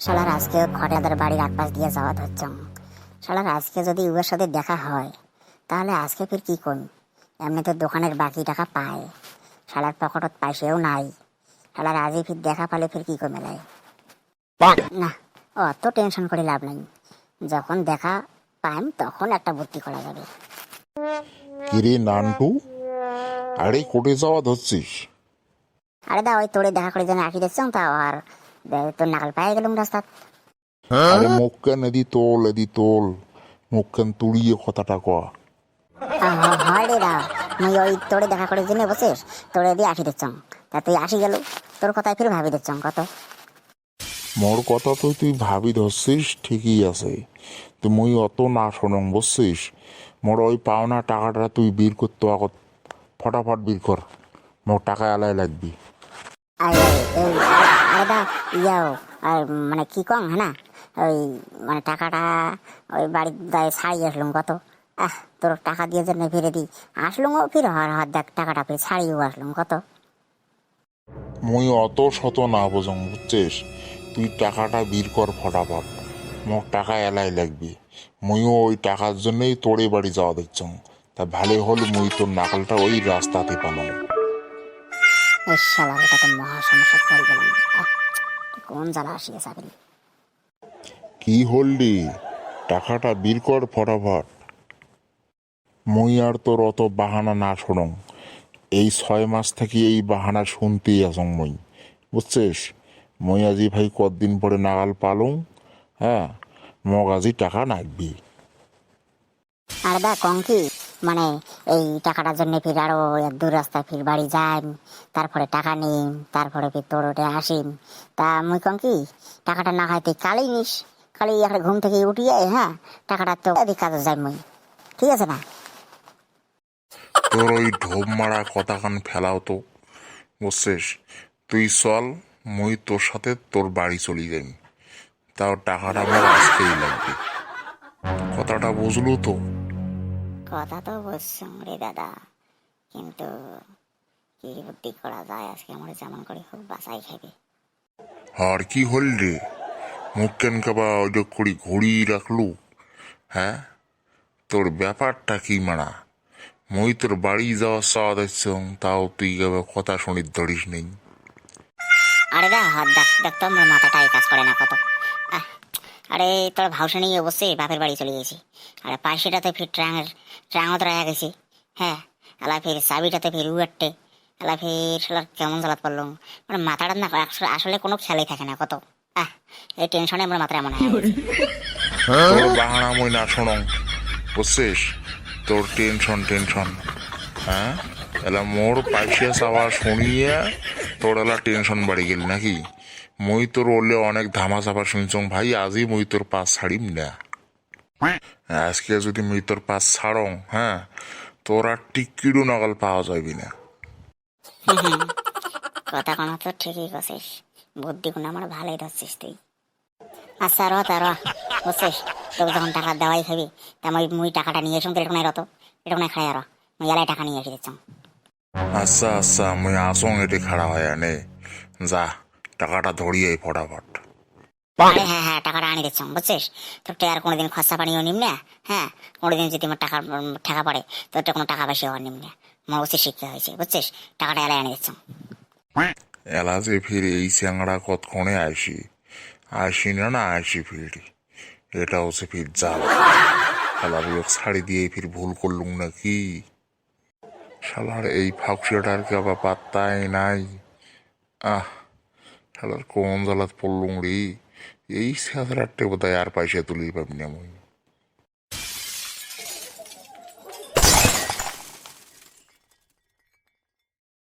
শালার আজকে খটাদার বাড়ির আটপাশ দিয়ে যাওয়া ধরছ শালার আজকে যদি উবের সাথে দেখা হয় তাহলে আজকে ফির কি করি এমনিতে দোকানের বাকি টাকা পায়। শালার পকেটত পয়সাও নাই। শালার আজই ফির দেখা পালে ফির কি করে মেলায় না অত টেনশন করে লাভ নেই। যখন দেখা পাইম তখন একটা বুদ্ধি করা যাবে। কিরে নান্টু আরে কোটে যাওয়া ধরছিস? আরে দা ওই তোরে দেখা করে যেন আঁকি দেখছ তা আর তোর নাকাল পায়ে গেলাম রাস্তা আরে মুখ কেন এদি তোল এদি তোল। মুখ কেন তুড়িয়ে কথাটা কয়া হয় রে দা মুই ওই তোরে দেখা করে জেনে বসিস তোরে দিয়ে আসি দেখছ তা তুই আসি গেল তোর কথায় ফির ভাবি দেখছ কত? মোর কথা তো তুই ভাবি ধরছিস ঠিকই আছে। তুই মুই অত না শোনং বুঝছিস? মোর ওই পাওনা টাকাটা তুই বীর করতে আগত। ফটাফট বীর কর মোর টাকা এলাই লাগবি। আর এই আরে ইয়াও আর মানে কি কম হ্যাঁ না? ওই মানে টাকাটা ওই বাড়ির দায় ছাড়িয়ে আসলুম কত? আহ তোর টাকা দিয়ে জন্য ফিরে দিই। আসলুম ও ফির হর হর দেখ টাকাটা ফিরে ছাড়িয়েও আসলুম কত? মুই অত শত না বোঝং বুঝছিস? তুই টাকাটা বীর কর ফটাফট। মোক টাকা এলাই লাগবি। মুইও ওই টাকার জন্যই তোরে বাড়ি যাওয়া দেখছ তা ভালো হল মুই তোর নাকালটা ওই রাস্তাতে পালাম। এই শালা এটাতে মহা সমস্যা করে গেলাম। আহ, কোন জ্বালা কি হলডি? টাকাটা বীর কর ফটাফট। মুই আর তোর অত বাহানা না শোনং এই ছয় মাস থেকে এই বাহানা শুনতেই আসং মুই। বুঝছিস? মুই আজি ভাই কদিন পরে নাগাল পালং? হ্যাঁ মগ আজি টাকা নাকবি আর দা কঙ্কি মানে এই টাকাটার জন্য ফির আরও এক দূর রাস্তায় ফির বাড়ি যাই, তারপরে টাকা নিম তারপরে ফির তোর ওটে আসিম তা মুই কঙ্কি টাকাটা না তুই কালই নিস কালি একটা ঘুম থেকে উঠিয়ে হ্যাঁ? টাকাটা তো এদিক কাজে যাই মুই। ঠিক আছে না? তোর ওই ঢোপ মারা কথা কান ফেলাও তো। বুঝছিস? তুই চল, মুই তোর সাথে তোর বাড়ি চলি যাই। তাও টাকাটা আমার আজকেই লাগবে। কথাটা বুঝলো তো? কথা তো বলছুম রে দাদা। কিন্তু কি বুদ্ধি করা যায় আজকে? আমার যেমন করে হোক বাসাই খাবে আর কি হল রে? মুখ কেন কাবা ওইটা করি ঘড়ি রাখলু? হ্যাঁ? তোর ব্যাপারটা কি মারা? মই তোর বাড়ি যাওয়া চাওয়া দিচ্ছ তাও তুই কাবা কথা শুনি ধরিস নেই। আরে দা হাত দেখ দেখ তো আমার মাথাটাই কাজ করে না কত। আরে তোর ভাউসা নিয়ে অবশ্যই বাপের বাড়ি চলে গেছি। আর পাশেটাতে ফির ট্রাঙের ট্রাঙত রাখা গেছি। হ্যাঁ এলা ফির চাবিটাতে ফির উয়ারটে এলা ফির শালার কেমন জ্বালাত পড়ল মানে মাথাটা না আসলে- আসলে কোনো খেয়ালই থাকে না কত। আহ এই টেনশনে আমার মাথা এমন হয়ে। তোর বাহানা মই না শোনং। বুঝছিস? তোর টেনশন টেনশন হ্যাঁ? এলা মোর পাইসা চাওয়া শুনিয়া তোর এলা টেনশন বাড়ি গেল নাকি? মই তোর ওলে অনেক ধামা চাপা শুনছং ভাই আজই মই তোর পাস ছাড়িম না। আজকে যদি মই তোর পাস ছাড়ং হ্যাঁ তোর আর টিকিটও নগাল পাওয়া যাবি না। কথা কোনো তো ঠিকই করছিস বুদ্ধি কোনো আমার ভালোই ধরছিস তুই। আচ্ছা র তা, র তোকে যখন টাকা দেওয়াই খাবি তা মুই টাকাটা নিয়ে এসুন তো এরকম রত এরকম খাই আর মুই এলাই টাকা নিয়ে এসে দিচ্ছ। আচ্ছা আচ্ছা মুই আসং এটি খাড়া হয়ে আনে। যা টাকাটা ধরিয়ে ফটাফট। আরে হ্যাঁ হ্যাঁ টাকাটা আনি দিচ্ছ বুঝছিস? তোর আর কোনোদিন খরচা পানিও নিম না হ্যাঁ কোনোদিন যদি আমার টাকা টাকা পড়ে তোর তো কোনো টাকা পয়সা হওয়ার নিম না আমার উচিত শিখতে হয়েছে বুঝছিস? টাকাটা এলাই আনি দিচ্ছ। এলা যে ফির এই চ্যাংড়া কতক্ষণে আসি আসি না না আসি ফিরি। এটা হচ্ছে ফির জাল। লোক ছাড়ি দিয়ে ফির ভুল করলুম নাকি? শালার এই ফাঁকশিয়াটার কে আবার পাত্তাই নাই? আহ, শালার কোন জ্বালাত পড়লুম রে? এই স্যাঁচড়ারটে বোধ হয় আর পয়সা তুলি পাবি না